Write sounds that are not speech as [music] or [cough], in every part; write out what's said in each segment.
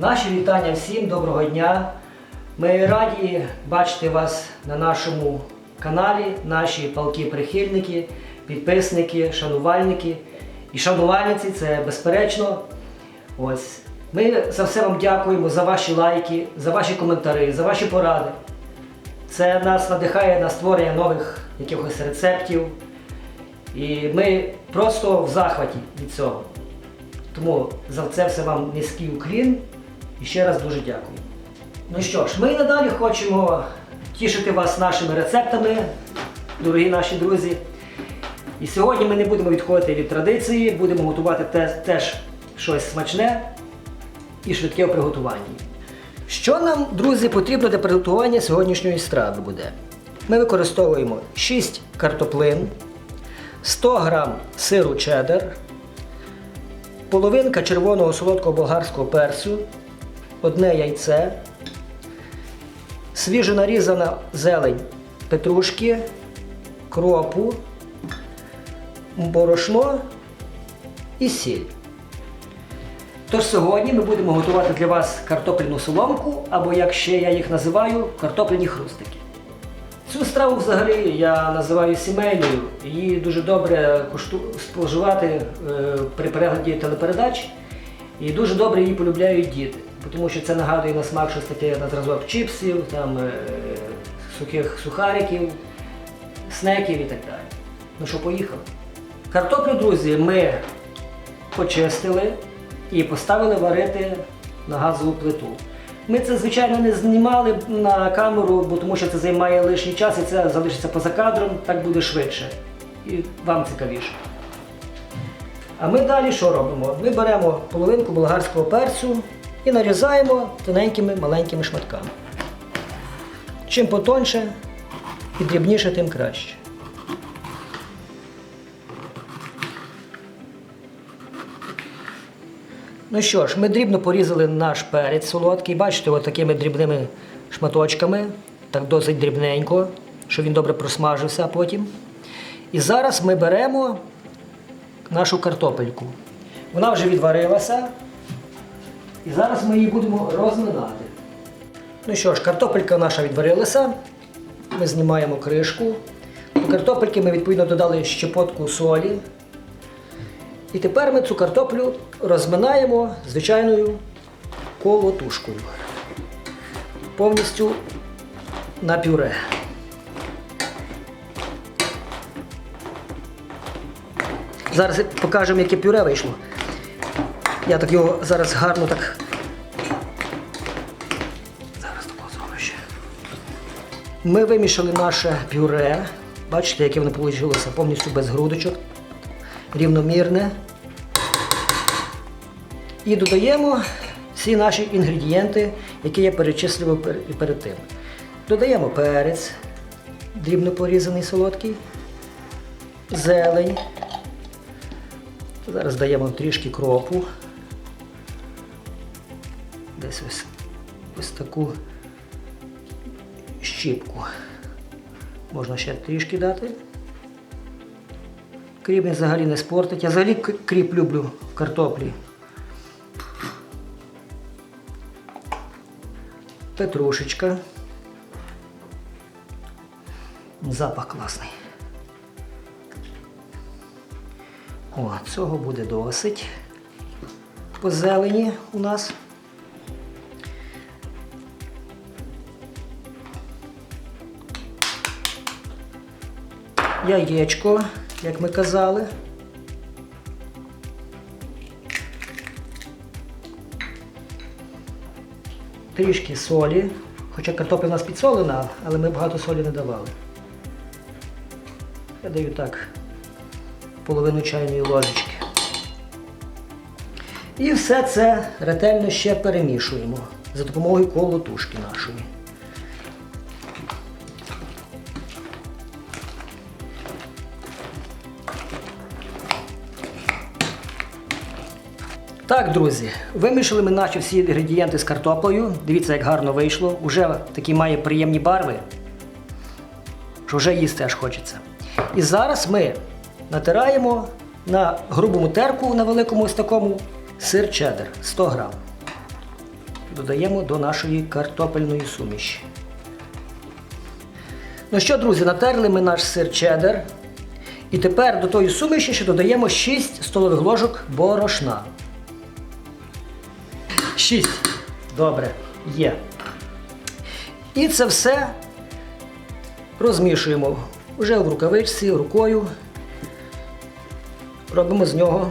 Наші вітання всім, доброго дня. Ми раді бачити вас на нашому каналі, наші палки прихильники, підписники, шанувальники і шанувальниці, це безперечно. Ось. Ми за все вам дякуємо за ваші лайки, за ваші коментарі, за ваші поради. Це нас надихає на створення нових якихось рецептів. І ми просто в захваті від цього. Тому за це все вам низький уклін і ще раз дуже дякую. Ну що ж, ми і надалі хочемо тішити вас нашими рецептами, дорогі наші друзі. І сьогодні ми не будемо відходити від традиції, будемо готувати те- теж щось смачне і швидке в приготуванні. Що нам, друзі, потрібно для приготування сьогоднішньої страви буде? Ми використовуємо 6 картоплин, 100 г сиру чеддер, половинка червоного солодкого болгарського перцю, одне яйце, свіжо нарізана зелень петрушки, кропу, борошно і сіль. Тож сьогодні ми будемо готувати для вас картопляну соломку, або як ще я їх називаю, картопляні хрустики. Цю страву взагалі я називаю сімейною. Її дуже добре споживати е, при перегляді телепередач. І дуже добре її полюбляють діти. Тому що це нагадує на смак щось таке на зразок чіпсів, там, е, сухих сухариків, снеків і так далі. Ну що, поїхали. Картоплю, друзі, ми почистили і поставили варити на газову плиту. Ми це, звичайно, не знімали на камеру, бо тому що це займає лишній час і це залишиться поза кадром, так буде швидше. І вам цікавіше. А ми далі що робимо? Ми беремо половинку болгарського перцю і нарізаємо тоненькими маленькими шматками. Чим потоньше і дрібніше, тим краще. Ну що ж, ми дрібно порізали наш перець солодкий. Бачите, от такими дрібними шматочками, так досить дрібненько, щоб він добре просмажився потім. І зараз ми беремо нашу картопельку. Вона вже відварилася. І зараз ми її будемо розминати. Ну що ж, картопелька наша відварилася. Ми знімаємо кришку. До картопельки ми відповідно додали щепотку солі. І тепер ми цю картоплю розминаємо звичайною колотушкою. Повністю на пюре. Зараз покажемо, яке пюре вийшло. Я так його зараз гарно так. Зараз такого зроблю ще. Ми вимішали наше пюре. Бачите, яке воно вийшло повністю без грудочок рівномірне. І додаємо всі наші інгредієнти, які я перечислював перед тим. Додаємо перець, дрібно порізаний солодкий, зелень. Зараз даємо трішки кропу. Десь ось, ось таку щіпку. Можна ще трішки дати. Кріп взагалі не спортить. Я взагалі кріп люблю в картоплі. Петрушечка. Запах класний. О, цього буде досить. По зелені у нас. Яєчко, як ми казали. Трішки солі. Хоча картопля у нас підсолена, але ми багато солі не давали. Я даю так половину чайної ложечки. І все це ретельно ще перемішуємо за допомогою колотушки нашої. Так, друзі, вимішали ми наші всі інгредієнти з картоплею. Дивіться, як гарно вийшло. Уже такі має приємні барви, що вже їсти аж хочеться. І зараз ми натираємо на грубому терку на великому ось такому сир чеддер 100 грам. додаємо до нашої картопельної суміші. Ну що, друзі, натерли ми наш сир чеддер. І тепер до тої суміші ще додаємо 6 столових ложок борошна. 6. Добре, є. І це все розмішуємо вже в рукавичці, рукою. Робимо з нього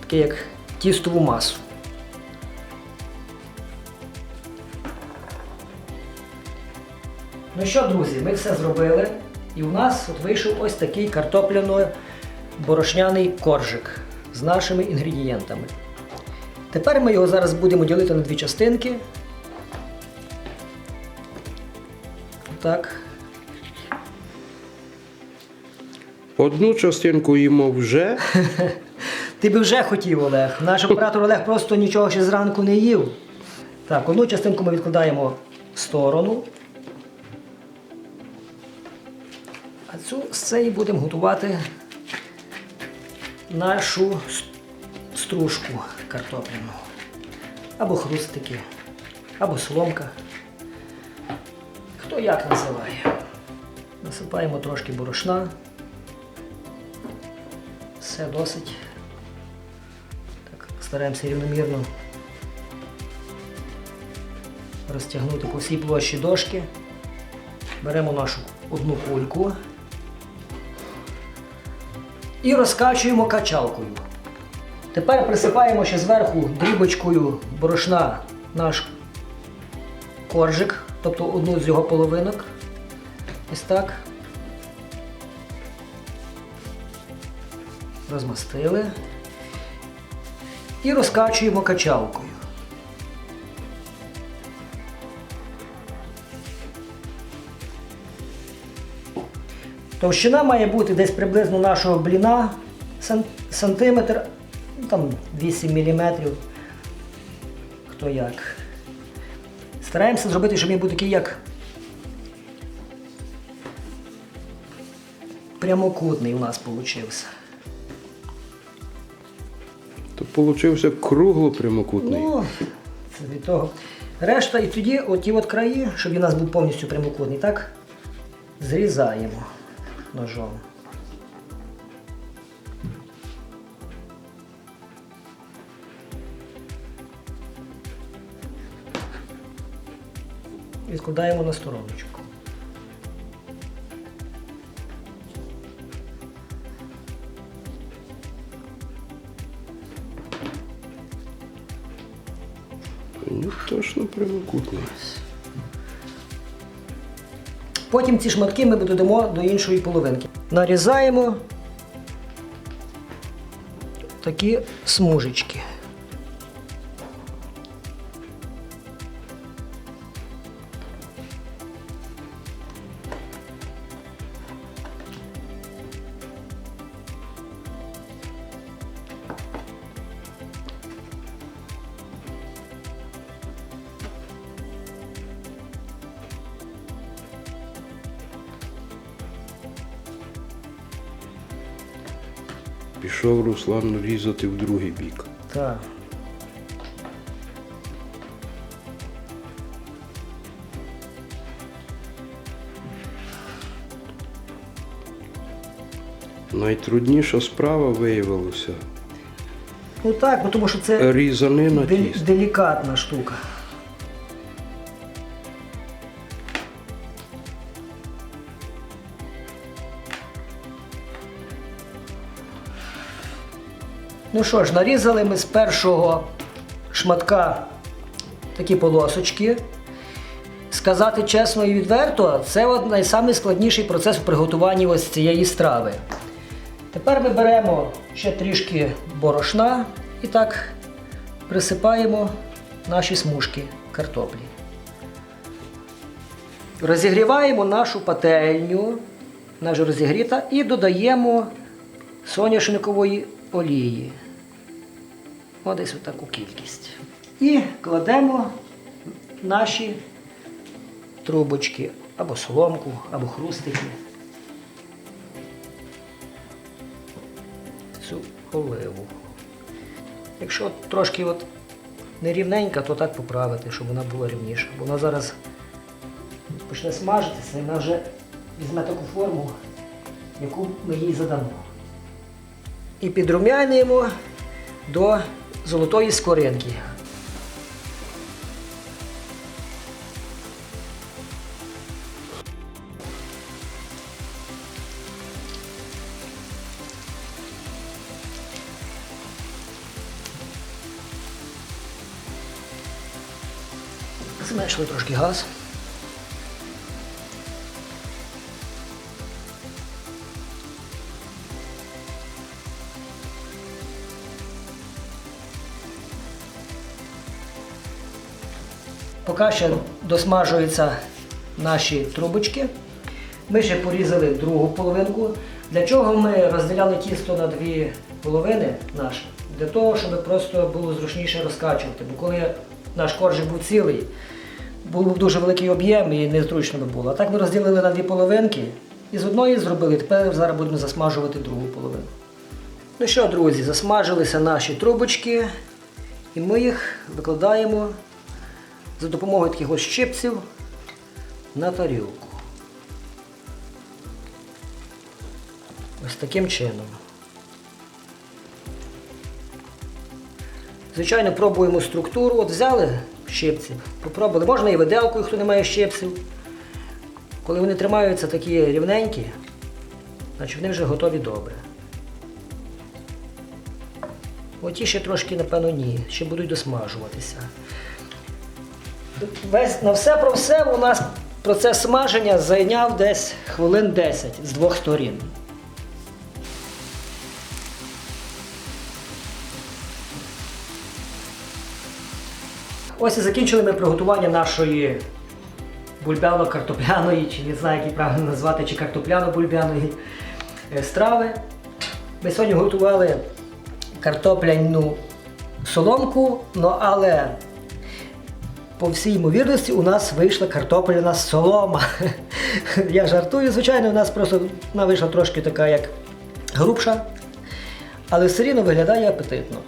таке як тістову масу. Ну що, друзі, ми все зробили. І у нас от вийшов ось такий картопляно-борошняний коржик з нашими інгредієнтами. Тепер ми його зараз будемо ділити на дві частинки. Так. Одну частинку їмо вже, [laughs] Ти би вже хотів, Олег. Наш оператор Олег просто нічого ще зранку не їв. Так, одну частинку ми відкладаємо в сторону. А цю з цієї будемо готувати нашу стружку картопляну. Або хрустики, або соломка. Хто як називає. Насипаємо трошки борошна. Все досить. Так, стараємося рівномірно розтягнути по всій площі дошки. Беремо нашу одну кульку і розкачуємо качалкою. Тепер присипаємо ще зверху дрібочкою борошна наш коржик, тобто одну з його половинок. Ось так. Розмастили. І розкачуємо качалкою. Товщина має бути десь приблизно нашого бліна сантиметр, там 8 мм. Хто як. Стараємося зробити, щоб він був такий як прямокутний у нас вийшов. то получився кругло прямокутний. Ну, це від того. Решта і тоді оті от краї, щоб він у нас був повністю прямокутний, так? Зрізаємо ножом. Відкладаємо на стороночку. Ну, точно прямокутний. Потім ці шматки ми додамо до іншої половинки. Нарізаємо такі смужечки. Пішов Руслан різати в другий бік. Так. Найтрудніша справа виявилася Ну так, бо тому що це різанина делікатна штука. Ну що ж, нарізали ми з першого шматка такі полосочки. Сказати чесно і відверто, це найскладніший процес у приготуванні ось цієї страви. Тепер ми беремо ще трішки борошна і так присипаємо наші смужки картоплі. Розігріваємо нашу пательню, вона вже розігріта, і додаємо соняшникової олії. Ось десь таку кількість. І кладемо наші трубочки або соломку, або хрустики. Цю оливу. Якщо трошки от не рівненька, то так поправити, щоб вона була рівніша. Бо вона зараз почне смажитися і вона вже візьме таку форму, яку ми їй задамо. І підрумянюємо до золотої скоринки. Зменшили трошки газ. Поки ще досмажуються наші трубочки. Ми ще порізали другу половинку. Для чого ми розділяли тісто на дві половини наше? Для того, щоб просто було зручніше розкачувати. Бо коли наш коржик був цілий, був дуже великий об'єм і незручно би було. А так ми розділили на дві половинки і з одної зробили. Тепер зараз будемо засмажувати другу половину. Ну що, друзі, засмажилися наші трубочки, і ми їх викладаємо за допомогою таких ось щипців на тарілку. Ось таким чином. Звичайно, пробуємо структуру. От взяли щипці, попробували. Можна і виделкою, хто не має щипців. Коли вони тримаються такі рівненькі, значить вони вже готові добре. Оті ще трошки, напевно, ні, ще будуть досмажуватися. Весь, на все про все у нас процес смаження зайняв десь хвилин 10 з двох сторін. Ось і закінчили ми приготування нашої бульбяно-картопляної, чи не знаю, як правильно назвати, чи картопляно-бульбяної е, страви. Ми сьогодні готували картопляну соломку, ну але по всій ймовірності у нас вийшла картопляна солома. [laughs] Я жартую, звичайно, у нас просто вона вийшла трошки така, як грубша, але все рівно виглядає апетитно.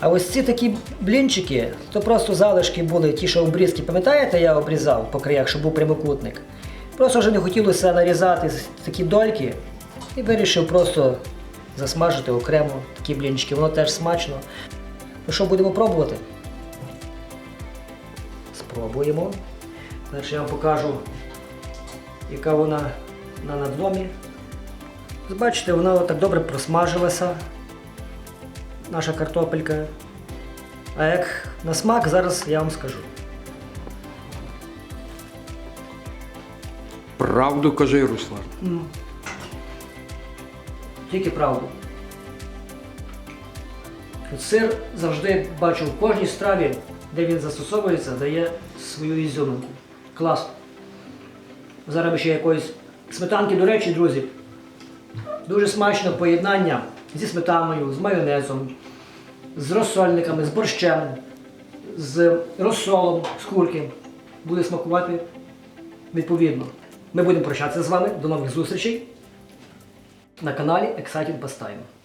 А ось ці такі блінчики, то просто залишки були ті, що обрізки, пам'ятаєте, я обрізав по краях, щоб був прямокутник. Просто вже не хотілося нарізати такі дольки і вирішив просто засмажити окремо такі блінчики. Воно теж смачно. Ну що, будемо пробувати? Спробуємо. Перше я вам покажу, яка вона на надломі. Бачите, вона так добре просмажилася, наша картопелька. А як на смак, зараз я вам скажу. Правду кажи, Руслан. Тільки правду. Сир завжди бачу в кожній страві, де він застосовується, дає свою ізюминку. Клас. Зараз ще якоїсь сметанки, до речі, друзі. Дуже смачне поєднання зі сметаною, з майонезом, з розсольниками, з борщем, з розсолом, з курки. Буде смакувати відповідно. Ми будемо прощатися з вами. До нових зустрічей на каналі Exciting Pastime.